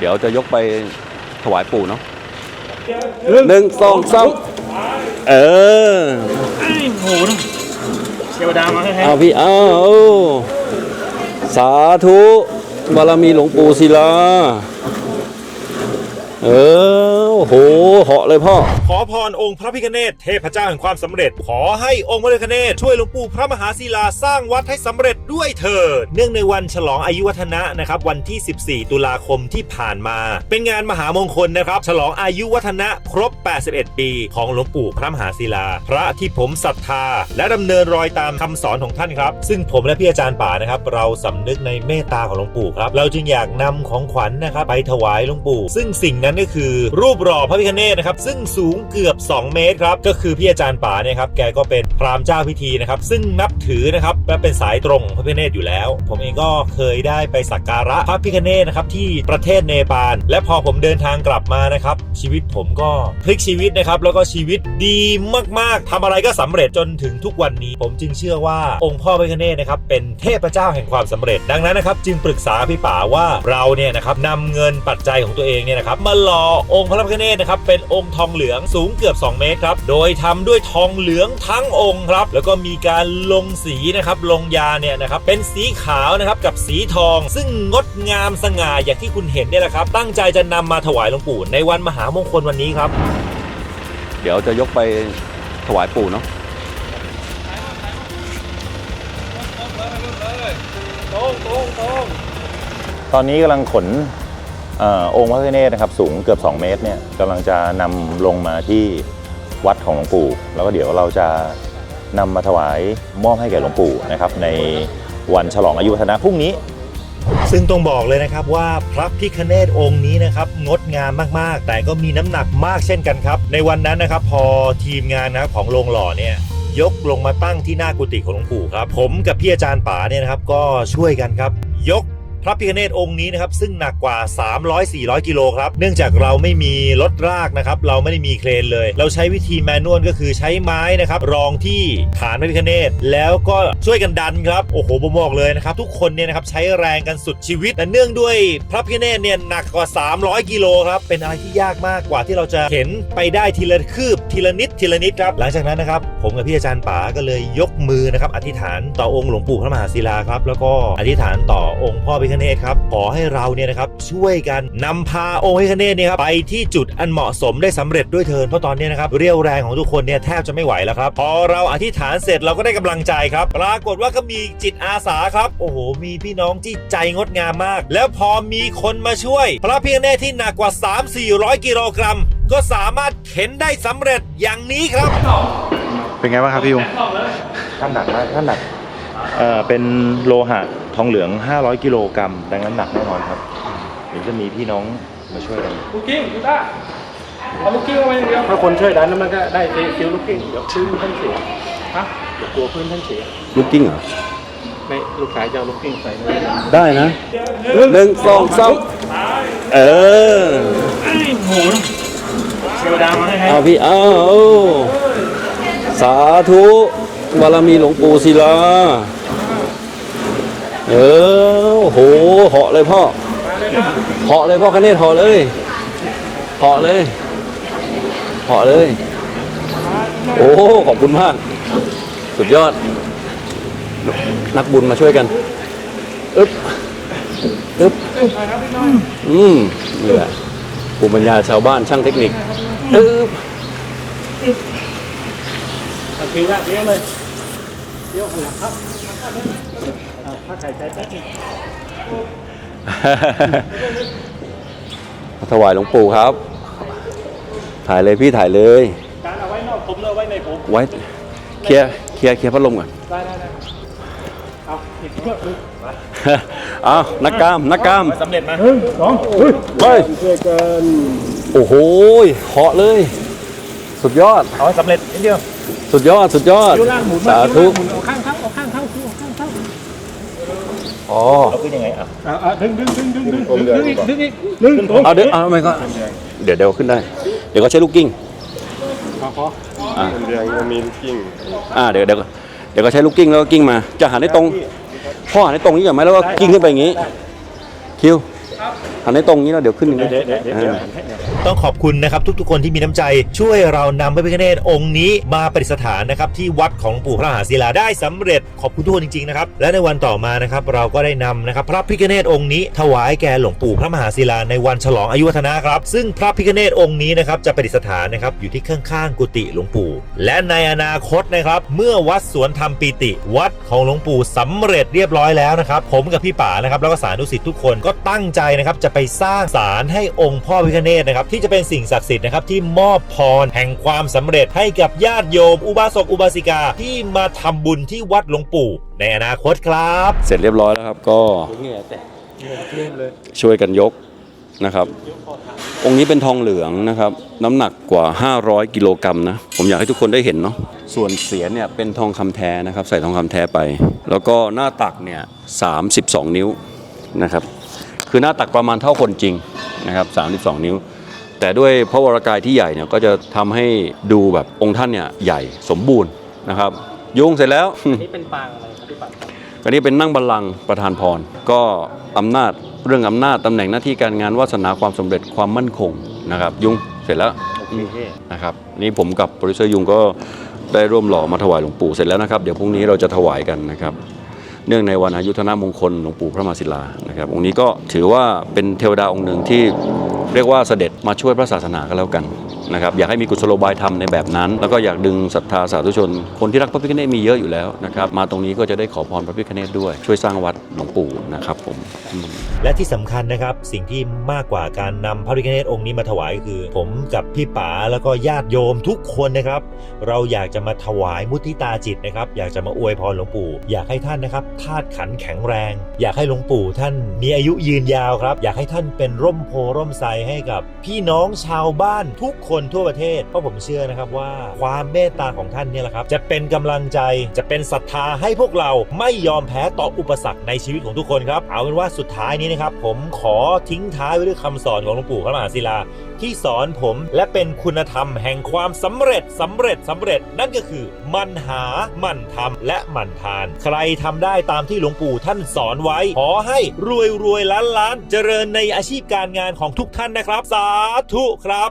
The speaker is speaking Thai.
เดี๋ยวจะยกไปถวายปู่เนาะหนึ่งสองสามเออไอ้โหนะเทวดามาให้เอาพี่เอาสาธุบารมีหลวงปู่ศิลา เออโอ้โหเหาะเลยพ่อ ขอพรองค์พระพิฆเนศเทพเจ้าแห่งความสำเร็จ ขอให้องค์พระพิฆเนศช่วยหลวงปู่พระมหาศิลาสร้างวัดให้สำเร็จด้วยเถิด เนื่องในวันฉลองอายุวัฒนะนะครับวันที่ 14 ตุลาคมที่ผ่านมา เป็นงานมหามงคลนะครับ ฉลองอายุวัฒนะครบ 81 ปี ของหลวงปู่พระมหาศิลา พระที่ผมศรัทธา และดำเนินรอยตามคำสอนของท่านครับ ซึ่งผมและพี่อาจารย์ป่านะครับ เราสำนึกในเมตตาของหลวงปู่ครับ เราจึงอยากนำของขวัญนะครับไปถวายหลวงปู่ ซึ่งสิ่งนั้นั้นก็คือ รูปหล่อพระพิฆเนศนะครับซึ่งสูงเกือบ 2 เมตรครับก็คือพี่อาจารย์ป่าเนี่ยครับแกก็เป็นพราหมณ์เจ้าพิธีนะครับซึ่งนับถือนะครับและเป็นสายตรงของพระพิฆเนศอยู่แล้ว ผมเองก็เคยได้ไปสักการะพระพิฆเนศนะครับที่ประเทศเนปาลและพอผมเดินทางกลับมานะครับชีวิตผมก็พลิกชีวิตนะครับแล้วก็ชีวิตดีมากๆทำอะไรก็สำเร็จจนถึงทุกวันนี้ ผมจึงเชื่อว่าองค์พ่อพระพิฆเนศนะครับเป็นเทพเจ้าแห่งความสำเร็จ ดังนั้นนะครับจึงปรึกษาพี่ป๋าว่าเราเนี่ยนะครับนำเงินปัจจัยของตัวเองเนี่ยนะครับมาหล่อองค์พระพิฆเนศนะครับเป็นองค์ทองเหลืองสูงเกือบ 2 เมตรครับโดยทำด้วยทองเหลืองทั้งองค์ครับแล้วก็มีการลงสีนะครับลงยาเนี่ยนะครับเป็นสีขาวนะครับกับสีทอง ซึ่งงดงามสง่าอย่างที่คุณเห็นเนี่ยแหละครับ ตั้งใจจะนำมาถวายหลวงปู่ในวันมหามงคลวันนี้ครับ เดี๋ยวจะยกไปถวายปู่เนาะตอนนี้กำลังขนเออ องค์พระพิฆเนศนะครับสูงเกือบ 2 เมตรเนี่ยกำลังจะนำลงมาที่วัดของหลวงปู่ แล้วก็เดี๋ยวเราจะนำมาถวายมอบให้แก่หลวงปู่นะครับในวันฉลองอายุวัฒนะพรุ่งนี้ซึ่งต้องบอกเลยนะครับว่าพระพิคเนตองค์นี้นะครับงดงามมากๆ แต่ก็มีน้ำหนักมากเช่นกันครับ ในวันนั้นนะครับพอทีมงานนะครับของโรงหล่อเนี่ยยกลงมาตั้งที่หน้ากุฏิของหลวงปู่ครับ ผมกับพี่อาจารย์ป๋าเนี่ยนะครับก็ช่วยกันครับ พระพิคเนตองค์นี้นะครับซึ่งหนักกว่า 300-400 กิโลครับเนื่องจากเราไม่มีรถรากนะครับเราไม่ได้มีเครนเลย เราใช้วิธีแมนนวลก็คือใช้ไม้นะครับรองที่ฐานพระพิคเนตแล้วก็ช่วยกันดันครับโอ้โหผมบอกเลยนะครับทุกคนเนี่ยนะครับใช้แรงกันสุดชีวิตแต่เนื่องด้วยพระพิคเนตเนี่ยหนักกว่า 300 กิโลครับเป็นอะไรที่ยากมากกว่าที่เราจะเห็นไปได้ทีละคืบทีละนิดทีละนิดครับหลังจากนั้นนะครับผมกับพี่อาจารย์ป๋าก็เลยยกมือนะครับอธิษฐานต่อองค์หลวงปู่พระมหาศิลาครับแล้วก็อธิษฐานต่อองค์พ่อพิคเนตครับขอให้เราเนี่ยนะครับช่วยกันนำพาองค์พิคเนตเนี่ยครับไปที่จุดอันเหมาะสมได้สำเร็จด้วยเถินเพราะตอนนี้นะครับเรี่ยวแรงของทุกคนเนี่ยแทบจะไม่ไหวแล้วครับพอเราอธิษฐานเสร็จเราก็ได้กำลังใจครับ ปรากฏว่าก็มีจิตอาสาครับ โอ้โห มีพี่น้องที่ใจงดงามมาก แล้วพอมีคนมาช่วย พระพิคเนตที่หนักกว่า 3-400 กิโลกรัม ก็สามารถเข็นได้สำเร็จอย่างนี้ครับ เป็นไงบ้างครับพี่ยุงท่านหนักมากท่านหนัก เอ่อเป็นโลหะทองเหลือง 500 กิโลกรัมดังนั้นหนักแน่นอนครับเดี๋ยวจะมีพี่น้องมาช่วยกันลูกกิ้งคุณต้าเอาลูกกิ้งเอาไว้อย่างเดียวถ้าคนช่วยดันแล้วมันก็ได้ฟิลลูกกิ้งเดี๋ยวพื้นท่านเสียฮะเดี๋ยวกลัวพื้นท่านเสียลูกกิ้งเหรอไม่ลูกชายจะเอาลูกกิ้งใส่เลยได้นะหนึ่งสองสามเออไอ้โหนะเทวดามาให้เอาพี่เอาสาธุบารมีหลวงปู่ศิลา เออโหเหาะเลยพ่อเหาะเลยพ่อคะเนตเหาะเลยเหาะเลยเหาะเลย โอ้ขอบคุณมาก สุดยอด นักบุญมาช่วยกันอึ๊บอึ๊บอืมนี่แหละภูมิปัญญาชาวบ้านช่างเทคนิคอึ๊บเอาฟิละเลี้ยวเลยเลี้ยวหันหลังครับ เอาถ้าใส่ใจแป๊บนึงถวายหลวงปู่ครับ ถ่ายเลยพี่ถ่ายเลย การเอาไว้นอกผมแล้วเอาไว้ในผมไว้เคลียร์เคลียร์เคลียร์พัดลมก่อนได้ได้ได้เอาอีกเพื่อมือเอานักกล้ามนักกล้ามสำเร็จมาหนึ่งสองเฮ้ยเฮ้ยช่วยกันโอ้โหเหาะเลย สุดยอดเอาให้สำเร็จนิดเดียวสุดยอดสุดยอดคิ้วล่างหมุนมาสาคิ้วธุ อ๋อ เอาขึ้นยังไงอะอ่าอ่าดึงดึงดึงดึงดึงดึงดึงอีกดึงอีกดึงตรงเอาเดี๋ยวเอาไม่ก็เดี๋ยวเดี๋ยวขึ้นได้ เดี๋ยวก็ใช้ลูกกิ้ง พอพออ่าเรียงก็มีลูกกิ้งอ่าเดี๋ยวเดี๋ยวเดี๋ยวก็ใช้ลูกกิ้งแล้วก็กิ้งมา จะหันให้ตรงพ่อหันให้ตรงนี้ก่อนไหมแล้วก็กิ้งขึ้นไปอย่างนี้ คิว หันให้ตรงนี้แล้วเดี๋ยวขึ้นอย่างเดี๋นี้ยวเดี๋ยวเดี๋ยวเดี๋ยวหันให้เนี่ยต้องขอบคุณนะครับทุกๆคนที่มีน้ำใจ ช่วยเรานำพระพิฆเนศองค์นี้มาประดิษฐานนะครับที่วัดของหลวงปู่พระมหาศิลาได้สำเร็จขอบคุณทุกคนจริงๆนะครับและในวันต่อมานะครับเราก็ได้นำนะครับพระพิฆเนศองค์นี้ ถวายแก่หลวงปู่พระมหาศิลาในวันฉลองอายุวัฒนะครับซึ่งพระพิฆเนศองค์นี้นะครับจะประดิษฐานนะครับอยู่ที่ข้างๆกุฏิหลวงปู่ และในอนาคตนะครับเมื่อวัดสวนธรรมปีติ วัดของหลวงปู่สำเร็จเรียบร้อยแล้วนะครับผมกับพี่ป๋านะครับแล้วก็สาธุสิทธิ์ทุกคนก็ตั้งใจนะครับจะไปสร้างศาลให้องค์พ่อพิฆเนศนะครับที่จะเป็นสิ่งศักดิ์สิทธิ์นะครับที่มอบพรแห่งความสำเร็จให้กับญาติโยม อุบาสกอุบาสิกาที่มาทำบุญที่วัดหลวงปู่ ในอนาคตครับ เสร็จเรียบร้อยแล้วครับก็ช่วยกันยกนะครับ องค์นี้เป็นทองเหลืองนะครับ น้ำหนักกว่า 500 กิโลกรัมนะ ผมอยากให้ทุกคนได้เห็นเนาะส่วนเสียเนี่ยเป็นทองคำแท้นะครับ ใส่ทองคำแท้ไป แล้วก็หน้าตักเนี่ย 32 นิ้วนะครับ คือหน้าตักประมาณเท่าคนจริงนะครับ32 นิ้ว แต่ด้วยพระวรากายที่ใหญ่เนี่ยก็จะทำให้ดูแบบองค์ท่านเนี่ยใหญ่สมบูรณ์นะครับยุงเสร็จแล้วนี่เป็นปางอะไรครับพี่ปัอันนี้เป็นนั่งบัลลังก์ประธานพรก็อำนาจเรื่องอำนาจตำแหน่งหน้าที่การงานวาสนาความสำเร็จความมั่นคงนะครับยุงเสร็จแล้วนะครับนี่ผมกับโปรดิวเซอร์ยุงก็ได้ร่วมหล่อมาถวายหลวงปู่เสร็จแล้วนะครับ เดี๋ยวพรุ่งนี้เราจะถวายกันนะครับ เนื่องในวันอายุธนมงคลหลวงปู่พระมาศิลานะครับองค์นี้ก็ถือว่าเป็นเทวดาองค์หนึ่งที่เรียกว่าเสด็จมาช่วยพระศาสนาก็แล้วกันนะครับอยากให้มีกุศโลบายธรรมในแบบนั้น แล้วก็อยากดึงศรัทธาสาธุชน คนที่รักพระพิฆเนศมีเยอะอยู่แล้วนะครับมาตรงนี้ก็จะได้ขอพรพระพิฆเนศด้วยช่วยสร้างวัดหลวงปู่นะครับผม และที่สำคัญนะครับสิ่งที่มากกว่าการนำพระพิฆเนศองค์นี้มาถวายคือ ผมกับพี่ป๋าแล้วก็ญาติโยมทุกคนนะครับ เราอยากจะมาถวายมุทิตาจิตนะครับ อยากจะมาอวยพรหลวงปู่ อยากให้ท่านนะครับธาตุขันแข็งแรง อยากให้หลวงปู่ท่านมีอายุยืนยาวครับ อยากให้ท่านเป็นร่มโพร่มไทรให้กับพี่น้องชาวบ้านทุกคนทั่วประเทศเพราะผมเชื่อนะครับว่าความเมตตาของท่านเนี่ยแหละครับ จะเป็นกำลังใจจะเป็นศรัทธาให้พวกเราไม่ยอมแพ้ต่ออุปสรรคในชีวิตของทุกคนครับเอาเป็นว่าสุดท้ายนี้นะครับ ผมขอทิ้งท้ายไว้ด้วยคำสอนของหลวงปู่พระมหาศิลา ที่สอนผมและเป็นคุณธรรมแห่งความสำเร็จสำเร็จสำเร็จ นั่นก็คือ มันหามันทำและมันทาน ใครทำได้ตามที่หลวงปู่ท่านสอนไว้ ขอให้รวยรวยล้านล้านเจริญในอาชีพการงานของทุกท่านนะครับ สาธุครับ